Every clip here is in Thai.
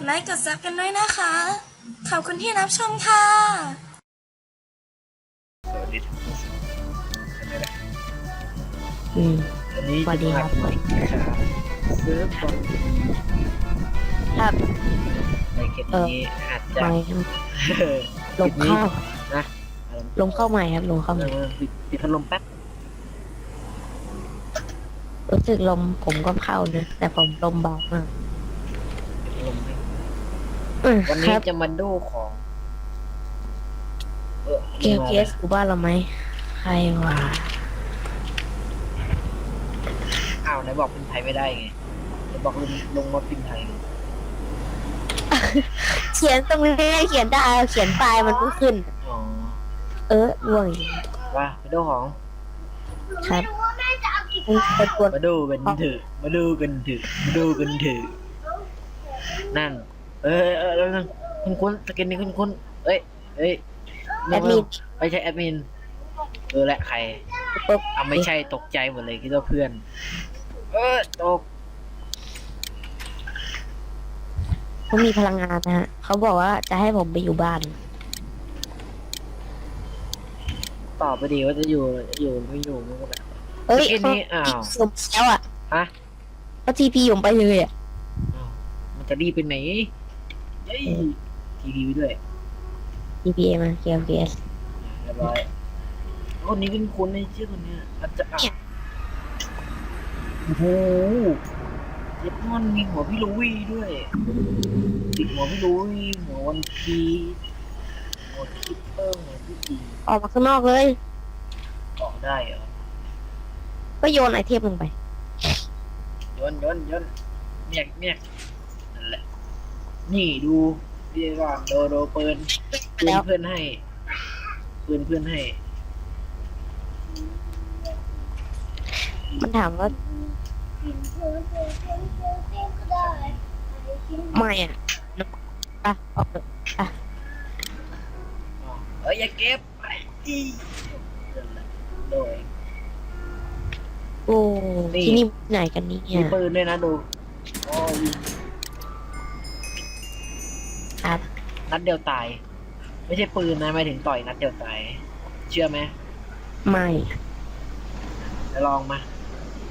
ดไลค์กดซับกันด้วยนะคะ ขอบคุณที่รับชมค่ะ สวัสดีทุกคนใช่ไหมล่ะอืม วันนี้สวัสดีครับจะมาครับซื้อบอลครับ ในเกมนี้อาจจะ ไม่เออลงเข้านะ ลงเข้าใหม่ครับ ลงเข้าใหเอม่อปิดปิดพัดลมแป๊บรู้สึกลมผมก็เข้านะแต่ผมลมเบามากปิดพัดลมให้ อืมวันคนี้รับจะมาดูของเออเกมเกสกูบ้านเราไหมใครวะอ้าวไหนบอกพิมพ์ไทยไม่ได้ไงไหนบอกลงลงมาพิมพ์ไทยไงเขียนตรงนี้เขียนได้เขียนปลายมันไม่ขึ้น อ๋อเออล่วงอีกว่าไปดูของ ครับมึงเป็นตัวมาดูกันเถอะมาดูกันเถอะมาดูกันเถอะนั่น เออเออแล้นคุณคุณสกินนี้คุณคุณเอ้ยเอ้ยแอดมิน ไม่ใช่แอดมิน เออและใครปุ๊บอะไม่ใช่ตกใจหมดเลยคิดว่าเพื่อน เออตกเขามีพลังงานนะฮะเขาบอกว่าจะให้ผมไปอยู่บ้าน ตอบไปดีว่าจะอยู่อยู่ไม่อยู่ไม่รู้แหละ เอ้ยสกินนี้อ้าวผมแล้วอะฮะก็ทีพีผมไปเลยอะอ้าวมันจะรีบไปไหน เย้ยทีวีด้วยทีพีมาเกมเกสเรียบร้อยคนนี้เป็นคนในชื่อคนเนี้ยอาจจะอะโอ้โหเจ็บมอนมีหัวพี่ลุยด้วยติดหัวพี่ลุยหัววันพีหัวคิปเปอร์หัวพี่ดีออกมาข้างนอกเลย ออกได้เหรอก็โยนไอเทมลงไปโยนโยนโยนเมียกเมียกนั่นแหละ นี่ดูเรียกว่าโดโดเปินปืนแล้วเพื่อนให้ปืนเพื่อนให้ มันถามว่าไม่อะอะออกเถอะอ๋อเอ้ยอย่าเก็บไอ้อีนั่นแหละโดยโอ้นี่ที่นี่ไหนกันเนี่มียปืนด้วยนะดูโอ้ นัดเดียวตาย ไม่ใช่ปืนนะหมายถึงต่อยนัดเดียวตาย เชื่อไหมไม่ไปลองมา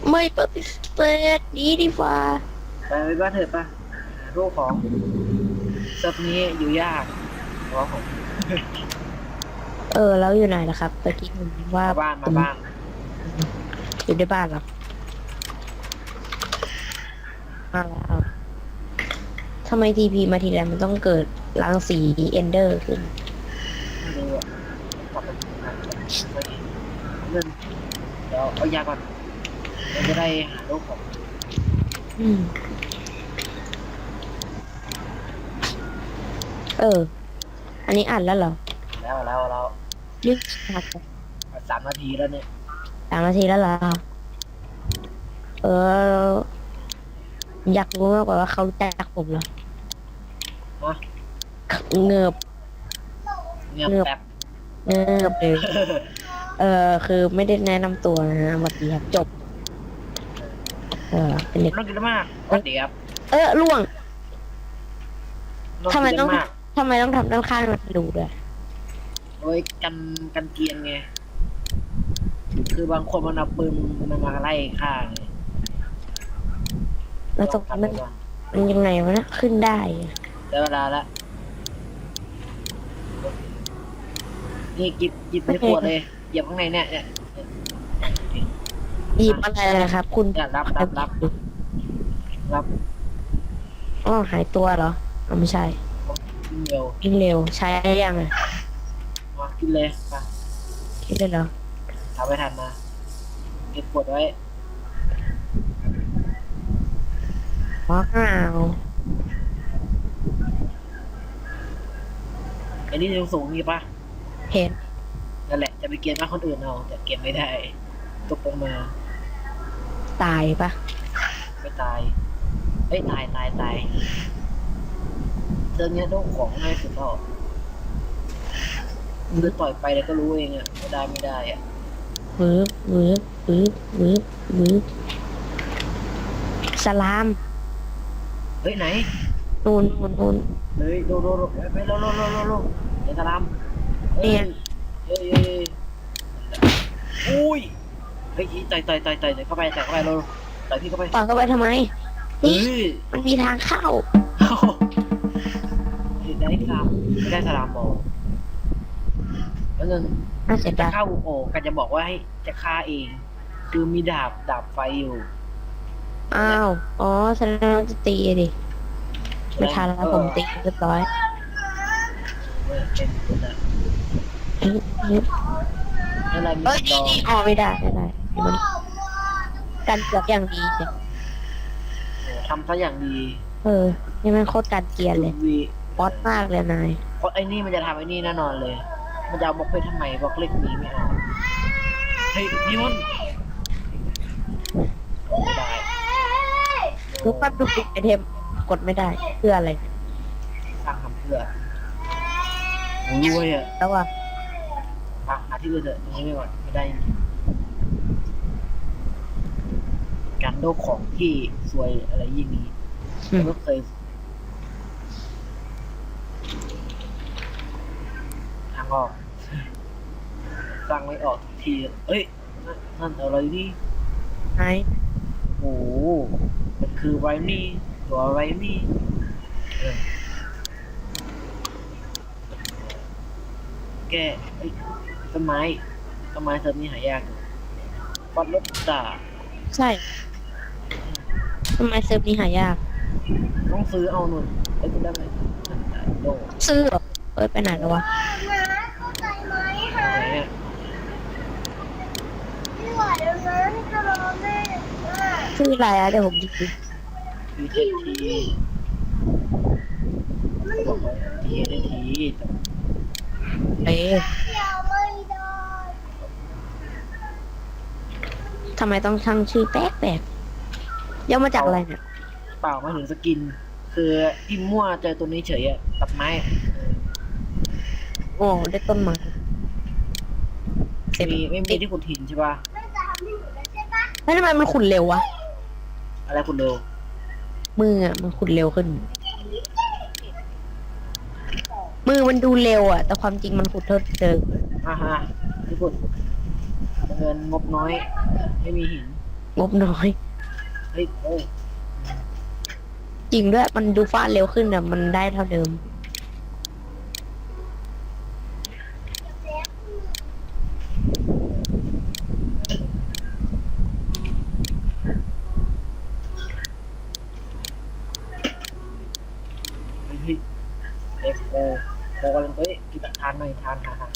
ไม่ปฏิเสธดีดีกว่าไปไปบ้านเถอะป่ะรูปของเซิร์ฟนี้อยู่ยากเพราะผมเออ แล้วอยู่ไหนล่ะครับตะกี้ผมว่ามาบ้านมาบ้านอยู่ในบ้านเหรอมาแล้วทำไมทีพีมาทีไรมันต้องเกิด รังสีเอนเดอร์ขึ้นไม่รู้อะกลับไปทำงานก่อนไปเงินเดี๋ยวเอายาก่อนเราจะได้หารูปของอืม เออ อันนี้อ่านแล้วเหรอแล้วแล้วเรานี่ขาดไปสามนาทีแล้วเนี่ยสามนาทีแล้วเหรอ เออ อยากรู้มากกว่าว่าเขารู้จักผมเหรอ ฮะ เงือบเงียบเงียบแป๊บเงือบเลย เออคือไม่ได้แนะนำตัวนะฮะสวัสดีครับจบ เออเป็นเด็กน้องกินมากสวัสดีครับเออล่วงน้องทำไมกินต้องมากทำไมต้องทำด้านข้างมันดูด้วยโอ้ยกันกันเกรียนไง คือบางคนมันเอาปืนมันมาไล่ฆ่าไงแล้วตรงนี้มันต้องทำไว้ก่อนมันยังไงวะนะขึ้นได้อะได้เวลาละ นี่กิบหยิบในขวดเลยเหยียบข้างในเนี่ยเนี่ยหยิบอะไรนะครับ คุณเนี่ยรับรับรับรับอ๋อหายตัวเหรออ๋อไม่ใช่กินเร็ววิ่งเร็วใช้ยังไงมากินเลยมาคิดเลยเหรอทำไม่ทันนะเก็บขวดไว้ว้าวไอ้นี่ยังสูงอยู่ปะ เห็นนั่นแหละจะไปเกียนมากคนอื่นเอาแต่เก็บไม่ได้ตกลงมาตายปะไม่ตายเอ้ยตายตายตายเรื่องเนี้ยต้องของง่ายสุดแล้วคือต่อยไปแล้วก็รู้เองอะไม่ได้ไม่ได้อะวืบวืบวืบวืบวืบสลามเฮ้ยไหนนู่นนู่นนู่นเลยโดโดโดไปไปโลโลโลโลโลเดี๋ยวตะลำ เนียเอ้ยเอ้ยอุ้ยเฮ้ยต่อยต่อยต่อยต่อยเข้าไปต่อยเข้าไปโลต่อยพี่เข้าไปปล่อยเข้าไปทำไมเฮ้ยมันมีทางเข้าได้สลามไม่ได้สลามบอกแล้วนึงน่าเสียจะดายฆ่าอุโอกันจะบอกว่าให้จะฆ่าเอง คือมีดาบดาบไฟอยู่อ้าว อ๋อแสดงว่าจะตีอะดิไม่ทันแล้วผมตีเรียบร้อย เออเป็นคนละเฮ้ยเฮ้ยอะไรมีเอ้ยดนี่องนี่อ๋อไม่ได้ไม่ได้เดี๋ยวมันกันเกือบอย่างดีใช่โอ้ทำซะอย่างดีเออนี่มันโคตรการเกลียนเลยวีป๊อตมากเลยนายเพราะไอ้นี่มันจะทำไอ้นี่แน่นอนเลย มันจะเอาบล็อกไปทำไมบล็อกเล็กนี้ไม่เอาเฮ้ยนี่มันไม่ได้รู้ปั๊บดูปิดไอเทมกดไม่ได้เพื่ออะไรสร้างทำเพื่อ โอ้ยรวยอะแล้วว่าอะหาที่อื่นเถอะตรงนี้ไม่ไหวไม่ได้จริงๆการโลกของที่สวยอะไรยิ่งนี้อืมไม่เคยทางออกสร้างไม่ออกทุกทีเอ้ยนั่นนั่นอะไรนี่นายโอ้โหมันคือไรนี่ตัวไรนี่เออ แกเอ้ยต้นไม้ต้นไม้เธอนี่หายากอยู่วัดรถตาใช่ทำไมเซิร์ฟนี้หายาก ต้องซื้อเอาหนุนไอ้คุณได้ไหมโดซื้อเหรอเอ้ยไปไหนแล้ววะเข้าใจไหมอะไรเนี่ยไม่ไหวแล้วนะจะรอแม่ซื้ออะไรอะเดี๋ยวผมดูดิทีเจ็ดทีบอกว่าทีได้ทีเอ๊ะเดี๋ยว ไม่ได้ทำไมต้องช่างชื่อแป๊กแปลกๆย่อมาจากอะไรเนี่ยเปล่ามาถึงสกิน คือพิมพ์มั่วเจอตัวนี้เฉยอะตัดไม้โอ้ได้ต้นไม้เต็มมีไม่มีที่ขุดหินใช่ป่ะแม่จะทำให้หนูแล้วใช่ปะแล้วทำไมมันขุดเร็ววะอะไรขุดเร็วมืออะมันขุดเร็วขึ้น มือมันดูเร็วอะ แต่ความจริงมันขุดเท่าเดิมอ่าฮะที่ขุดเงินงบน้อย ไม่มีหิน งบน้อย เฮ้ยโอ้ จริงด้วย มันดูฟาดเร็วขึ้นอะมันได้เท่าเดิม เฮ้ยเฮ้ยเอ็กโอโอกำลังเอ้ยกินทานหน่อยทานทานทาน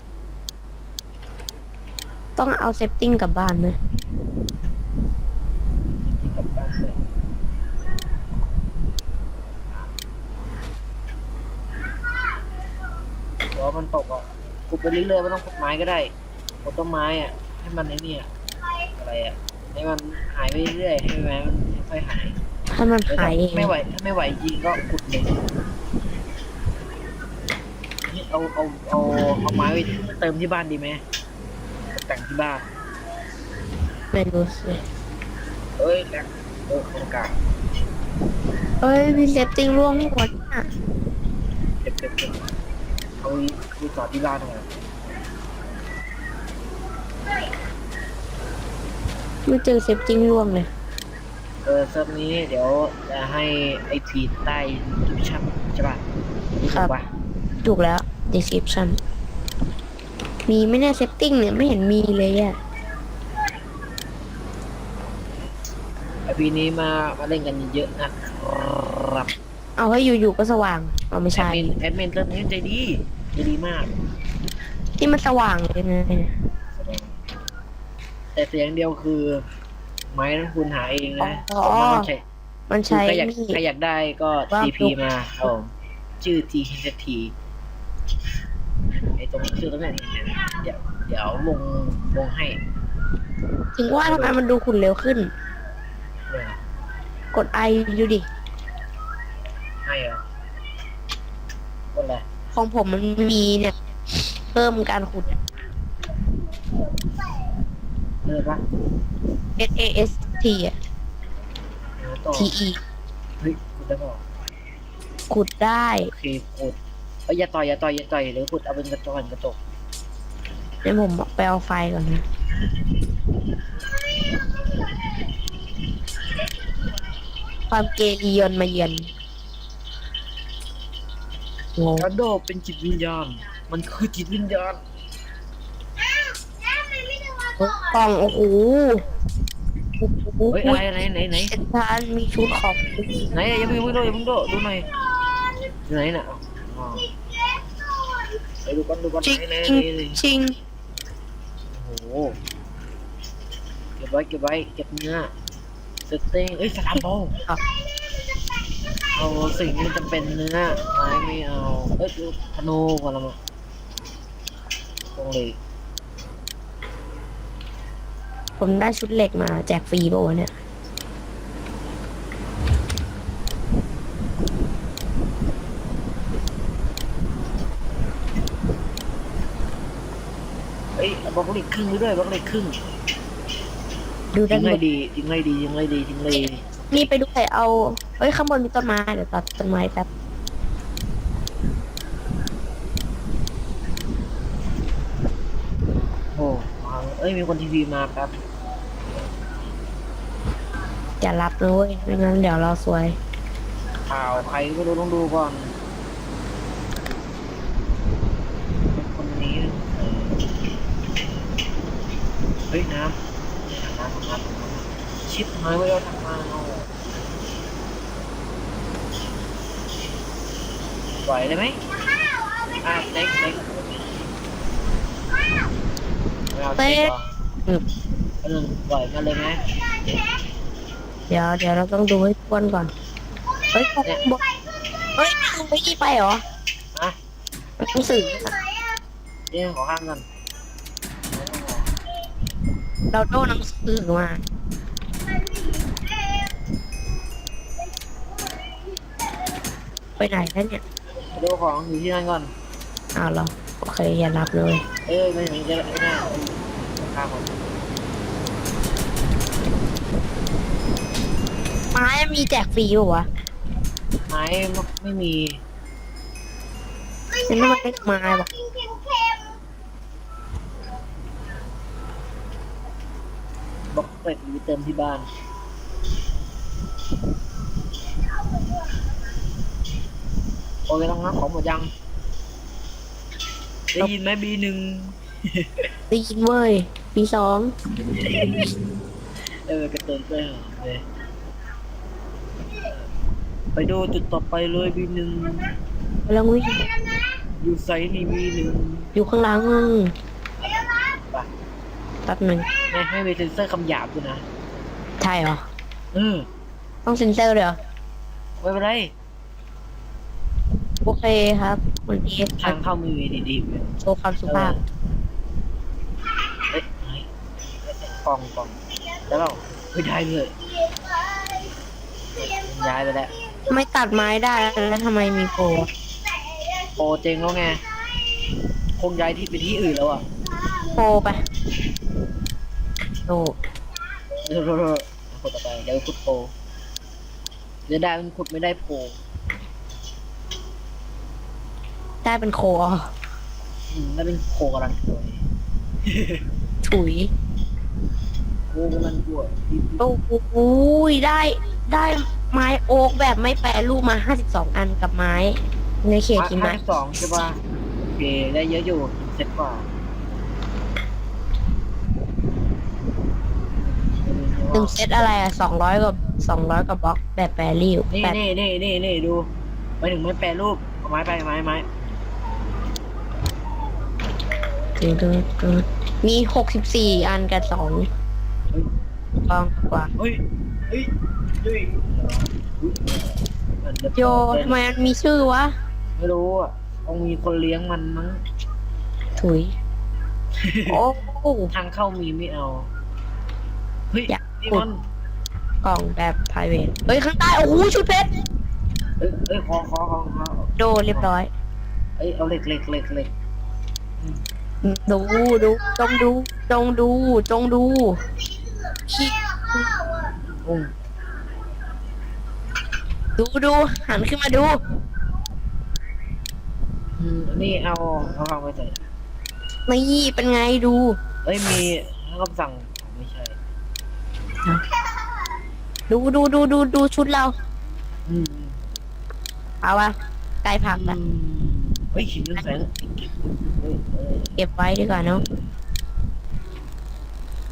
ต้องเอาเซฟติ้งกลับบ้านไหมกินกลับบ้านเลยเดี๋ยวมันตกอะขุดไปเรื่อยๆไม่ต้องขุดไม้ก็ได้ขุดต้นไม้อะ ให้มันไอ้เนี่ยอะไรอะ ให้มันหายไปเรื่อยๆให้ไม้มันค่อยๆหาย ถ้ามันหายเองไม่ไหวถ้าไม่ไหวจริงก็ขุดเลยนี่ เอาเอาเอาเอาไม้ไปเติมที่บ้านดีไหมแต่งที่บ้านไม่รู้สิเอ้ยแรงโอ้โครงการเอ้ยมีเซฟติ้งร่วงหมดอะเก็บเก็บเก็บเอารีสอร์ทที่บ้านหน่อยไม่เจอเซฟติ้งร่วงเลย เออเซิร์ฟนี้เดี๋ยวจะให้ไอพีใต้ดิวิชั่นใช่ป่ะครับถูกป่ะถูกแล้ว description มีไหม่แน่เซฟติ้งเนี่ยไม่เห็นมีเลยอะไอพีนี้มามาเล่นกันเยอะนะครับเอาให้อยู่ๆก็สว่าง เอาไม่แอดใช่ มินแอดมินเซิร์ฟนี้ใจดีใจดีมากที่มันสว่างเลยนะเนี่ยแต่เสียงเดียวคือ ไม้นั้นคุณหาเองนะอ๋อผมว่ามันใช่มันคือใช้ใครอยากนี่ใครอยากได้ก็ ว่า TP มาเอาชื่อ THT ไอตรงชื่อตรงเนี้ยเดี๋ยวเดี๋ยวลงลงให้ถึงว่าทำไมมันดูขุ่นเร็วขึ้น เนี่ยกดไอดูดิ ให้เหรอคนอะไรของผมมันมีเนี่ย เพิ่มการขุด เลิกปะ S A S T อะ เออต่อ T E เฮ้ยคุณได้บอกขุดได้โอเคขุดเอ้ยอย่าต่อยอย่าต่อยอย่าต่อยเดี๋ยวขุดเอาเป็นกระจกกระจกเดี๋ยวผมไปเอาไฟก่อนนะความเกลียนมาเยือนงงกระโดดเป็นจิตวิญญาณ มันคือจิตวิญญาณกล่องโอ้โหโอ้โหเฮ้ยอะไรไหนไหนไหนเอ็นทานมีชุดของไหนอย่าเพิ่งอย่าเพิ่งโดดอย่าเพิ่งโดดดูหน่อยอยู่ไหนน่ะอ๋อไป ดูกันดูกันจริงไหนไหนจริงไหนไหนจริงโอ้โหเก็บไว้เก็บไว้เก็บเนื้อสเต็งเอ้ยสลามโบอะเอาสิ่งที่มันจะเป็นเนื้อไม้ไม่เอาเอ้ยธนูก่อนละมั้งตรงเลยผมได้ชุดเหล็กมาแจกฟรีป่าวะเนี่ย เอ้ยเอาบ ล็อกเหล็กครึ่งไว้ด้วยบล็อกเหล็กครึ่งดูด้าทิ้นงบเลยนดีทิ้งเลยดีทิ้งเลยดีทิ้งเลยดีนี่ไปดูใครเอาเอ้ยข้างบนมีต้นไม้เดี๋ยวตัดต้นไม้แป๊บโอ้ฟังเอ้ยมีคนทีวีมาครับอย่ารับนะเว้ยไม่งั้นเดี๋ยวเราซวยข่าวใครไม่รู้ต้องดูก่อนคนนี้เออ เฮ้ยน้ำน้ำน้ำน้ำชิปหายไว้แล้วทำมาเอาไหวเลยไหมอะเต็กเต็กไม่เอาเต็กเหรออืมอันหนึ่งไหวกันเลยไหมเดี๋ยวเดี๋ยวเราต้องดูให้ทวนก่อน เฮ้ยบนเฮ้ยมึงไม่ยี่ไปเหรออะหนังสืออะเรื่องขอข้ามกัน เราโดนหนังสือมาไปไหนแล้วเนี่ยดูของอยู่ที่นั่นก่อนอ้าวเหรอโอเคอย่ารับเลย เอ้ยไม่ถึงจะไอ้หน้าข้ามผมไม้มีแจกฟรีป่าวะไม้ไม่มีฉันทำไมได้ไม้วะบล็อก เป็ดมีเติมที่บ้านโอเคต้องนับของหมดยังได้ยินไหมบีหนึ่งได้ยินเว้ยปีสองเออกระเตินไปเหรอเลยไปดูจุดต่อไปเลยบีหนึ่งกำลังวิ่งอยู่ไซส์นี่บีหนึ่งอยู่ข้างหลังไปแป๊บหนึ่งไม่ให้ไปเซ็นเซอร์คำหยาบด้วยนะใช่เหรอ เออต้องเซ็นเซอร์เลยเหรอ ไม่เป็นไรโอเคครับวันนี้ทางเข้ามีดีๆเลยโชว์ความสุภาพเอ้ยเฮ้ยกล่องกล่องได้เปล่าไม่ได้เลยย้ายไปแล้วไม่ตัดไม้ได้แล้วทำไมมีโปรโปรเจงแล้วไงคงย้ายที่ไปที่อื่นแล้วอะ โปรไปโอ้เดี๋ยวๆขุดต่อไปเดี๋ยวขุดโปรเดี๋ยวได้มันขุดไม่ได้โปรได้เป็นโคออืมได้เป็นโคกำลังป่วยถุยโคกำลังป่วยโอ้โหได้ได้ไม้โอ๊กแบบไม่แปรรูปมา52อันกับไม้ ในเขตกินห้าไม้สิบสองใช่ป่ะโอเคได้เยอะอยู่เสร็จกว่า หนึ่ งเซตอะไรอะ200กับ200กับบล็อกแบบแปรรูปนี่แบบนี่นี่นี่นี่ดูไปถึงไม่แปรรูปเอาไม้ไปไม้ไม้ถึงถึงถึงมี64อันกับ2กองกว่าเฮ้ยเฮ้ยเฮ้ยมันจะโยทำไมมันมีชื่อวะ ไม่รู้อะต้องมีคนเลี้ยงมันมั้งถุย โอ้โหทางเข้ามีไม่เอาเฮ้ย อยาก นี่มันกล่องแบบ private เฮ้ยข้างใต้โอ้โหชุดเพชรเอ้ยเอ้ยขอขอขอขอโดเรียบร้อย เอ้ยเอาเหล็กเหล็กเหล็กเหล็กดูดูจงดูจงดูจงดูขี้อุ้งดูดูหันขึ้นมาดู อืมนี่เอาเอาวางไว้ใส่นี่เป็นไงดู เอ้ยมีคำสั่งไม่ใช่ ดูดูดูดูดูชุดเรา อืมเอาวะใกล้พักอืแล้วมเฮ้ยหินเรืองแสงเฮ้ยเฮ้ยเก็บไว้ดีกว่าเนาะ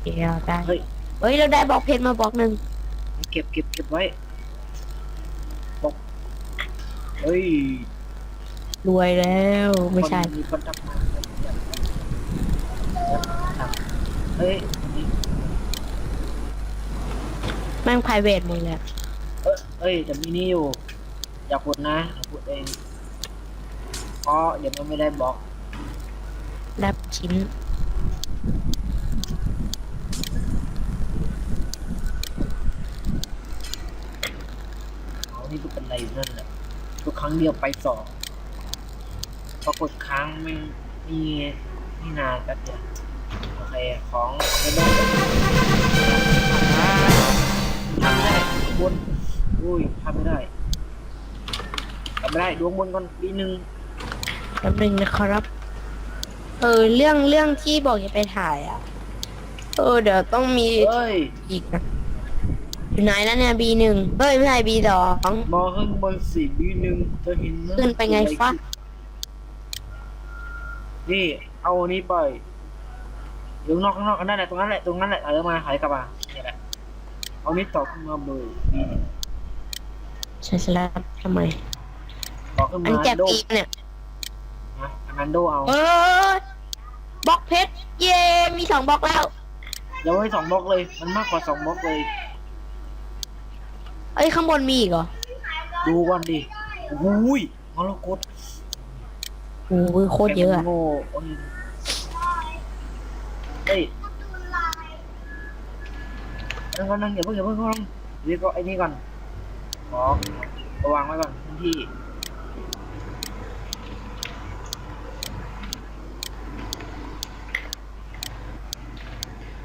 เดี๋ยวได้เฮ้ย เฮ้ย เราได้บล็อกเพชรมาบล็อกหนึ่งเก็บเก็บเก็บไว้บอกเฮ้ยรวยแล้วไม่ใช่คนมีคนทำงานเฮ้ยนี่ แม่งไพรเวทหมดเลยอะเอ้ยเอ้ยแต่มีนี่อยู่ อย่าพูดนะอย่าพูดเองเพราะเดี๋ยวมันไม่ได้บล็อกรับชิ้นเอานี่ก็เป็นไรอยู่นั่นแหละทุกครั้งเดียวไปสองปรากฏค้างไม่มีนี่นานแป๊บเดียวโอเคของไม่ได้ ทำไม่ได้บนอุ้ยทำไม่ได้ทำไม่ได้ดวงบนก่อนปีหนึ่งแป๊บนึงนะครับ เออเรื่องเรื่องที่บอกจะไปถ่ายอะ เออเดี๋ยวต้องมีเอ้ยอีกนะอยู่ไหนแล้วเนี่ย B หนึ่งเฮ้ยไม่ใช่ B สองมองข้างบนสี่ปีหนึ่งจะเห็นนะขึ้นไปไงฟะนี่เอาอันนี้ไปอยู่ข้างนอกข้างนอกกันนั่นแหละตรงนั้นแหละตรงนั้นแหละเออมาหายกลับมา เนี่ยแหละเอานี้ต่อขึ้นมาเบอร์ปีหนึ่งใช่แล้วทำไม ต่อขึ้นอันมาแจกโดปีเนี่ย นะอันนั้นโดเอาเออบล็อกเพชร เย้มีสองบล็อกแล้ว เดี๋ยวไว้สองบล็อกเลย มันมากกว่าสองบล็อกเลย เอ้ยข้างบนมีอีกเหรอดูก่อนดิโอ้ยมรกตโอ้ยโคตรเยอะอะแกมันโง่โอ้ยเฮ้ย นั่งก่อนนั่งอย่าเพิ่งอย่าเพิ่งก่อนเรียกก็ไอ้นี่ก่อนขอเอาวางไว้ก่อนพื้นที่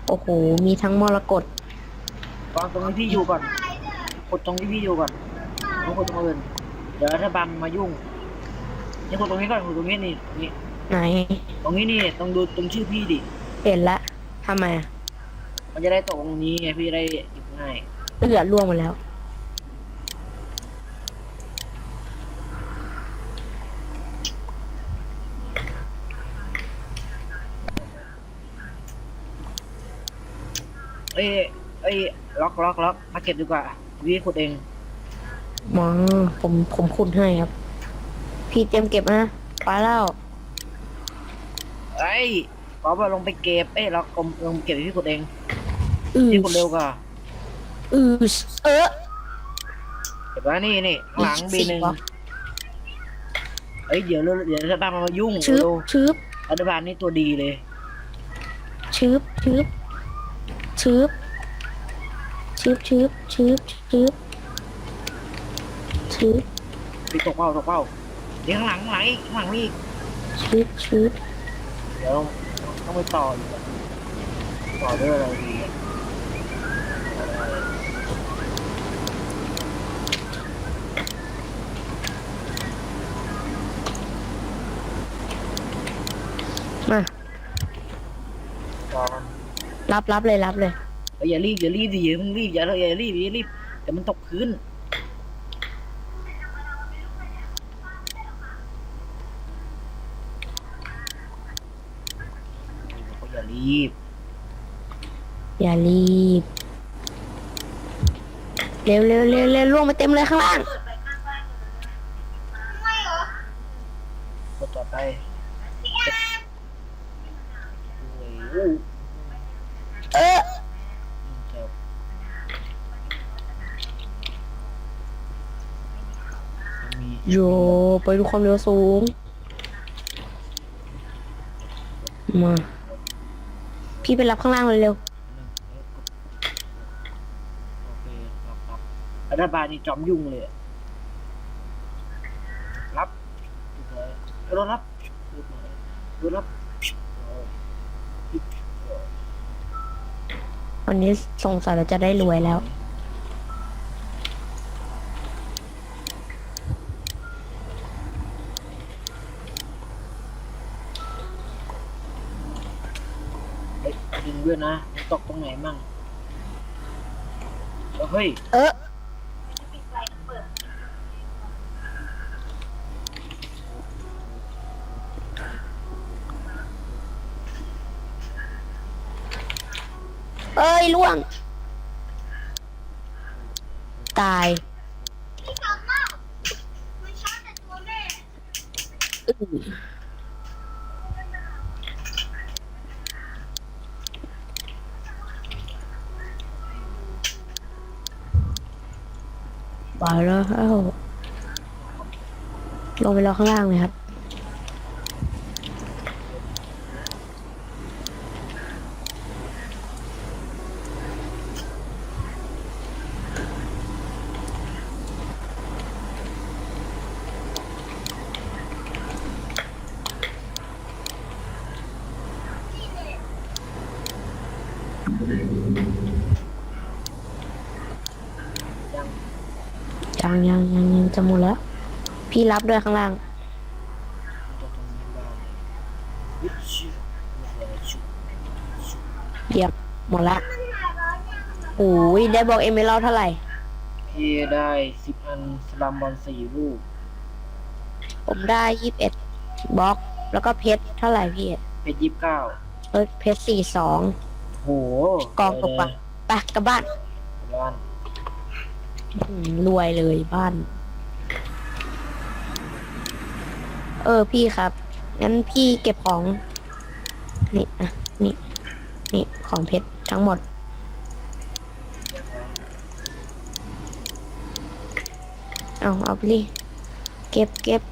โอ้โห มีทั้งมรกตวางตรงที่พี่อยู่ก่อนกดตรงที่พี่อยู่ก่อนต้องกดตรงอื่นเดี๋ยวถ้าบังมายุ่งนี่กดตรงนี้ก่อนกดตรงนี้นี่ตรงนี้ไหน ตรงนี้นี่ต้องดูตรงชื่อพี่ดิเห็นละทำไมอะ มันจะได้ตกตรงนี้ไงพี่จะได้หยิบง่ายเลือดร่วงหมดแล้ว เอ้ยเอ้ยล็อกล็อกล็อกมาเก็บดีกว่าพี่ขุดเองหมอผมผมคุณให้ครับ พี่เตรียมเก็บนะไปแล้วไอ้ยป๊อปอะลงไปเก็บเอ้ยเรากลมลงเก็บให้พี่ขุดเอง อือพี่ขุดเร็วกว่าอือเออเก็บไว้นี่นี่ข้างหลังอีกบีหนึ่งสี่วะ เอ้ยเดี๋ยวเร็วเดี๋ยวรัฐบาลมันมายุ่งชึบเร็วชึบรัฐบาลนี่ตัวดีเลยชึบชึบชึบชึบชึบชึบชึบชึบพี่ตกเป้าตกเป้าเดี๋ยวข้างหลังข้างหลังอีกข้างหลังมีอีกชึบชึบเดี๋ยวต้องไปต่ออีกอะต่อด้วยอะไรดี รับรับเลยรับเลย เอ้ยอย่ารีบอย่ารีบดิอย่าเพิ่งรีบอย่าอย่ารีบอย่ารีบเดี๋ยวมันตกพื้นก็อย่ารีบอย่ารีบ เร็วเร็วเร็วเร็วล่วงมาเต็มเลยข้างล่าง กดต่อไปโอ้โห เออเจ็บมีโยไปดูความเร็วสูง มา พี่ไปรับข้างล่างเลยเร็วโอเครับรับรัฐบาลนี่จอมยุ่งเลยอะรับเลยรถรับรถรับ วันนี้สงสัยเราจะได้รวยแล้ว ยิงด้วยนะมัตกตรงไหนมั่งเฮ้ย เออ อ้ยล่วง ตายอือไปแล้วลงไปรอข้างล่างเลยครับ ยังยังยังยังยังจะหมดแล้ว พี่รับด้วยข้างล่างตกตรงนี้บ้างวิชิวิชิเยียบหมดละโอ้ยได้บอกเอเมอรัลเท่าไหร่ พี่ได้สิบอันสลัมบอลสี่ลูก ผมได้ยี่สิบเอ็ดบล็อก แล้วก็เพชรเท่าไหร่พี่ เพชรยี่สิบเก้าเออเพชรสี่สอง โหกองตกปะไปกลับบ้าน บ้านอืมรวยเลยบ้าน เออพี่ครับ งั้นพี่เก็บของ นี่อะนี่ นี่ของเพชรทั้งหมด เอาเอาไปดิเก็บเก็บ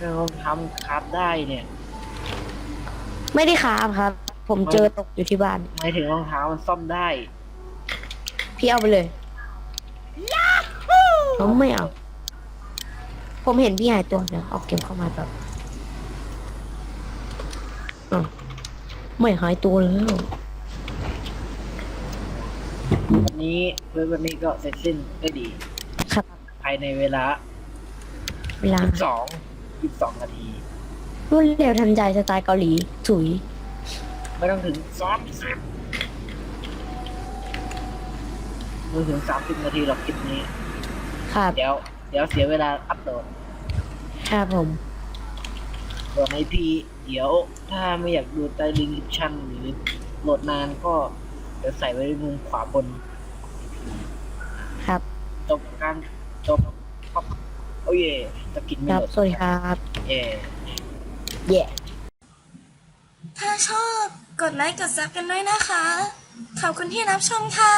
เราทำคราฟได้เนี่ย ไม่ได้ขาบครับ ผมเจอตกอยู่ที่บ้าน หมายถึงรองเท้ามันซ่อมได้ พี่เอาไปเลยผมไม่เอา ผมเห็นพี่หายตัวเดี๋ยวเอาเก็บเข้ามาแบบอ้าวไม่หายตัวแล้ว วันนี้เพื่อนวันนี้ก็เสร็จสิ้นได้ดี ครับภายในเวลาเวลาสองยี่สิบสองนาที รวดเร็วทันใจสไตล์เกาหลีถุย ไม่ต้องถึงสามสิบไม่ถึงสามสิบนาทีหรอกคลิปนี้ ครับ เดี๋ยว เดี๋ยวเสียเวลาอัปโหลดครับผม ส่วนไอพีเดี๋ยวถ้าไม่อยากดูใต้ลิงก์ลิปชั่นหรือโหลดนานก็เดี๋ยวใส่ไว้มุมขวาบน ครับ จบการจบปั๊บโอ้ยสกินไม่ครับโหลดสวัสดีครับ เย่ เย่ ถ้าชอบกดไลค์กดซับกันด้วยนะคะ ขอบคุณที่รับชมค่ะ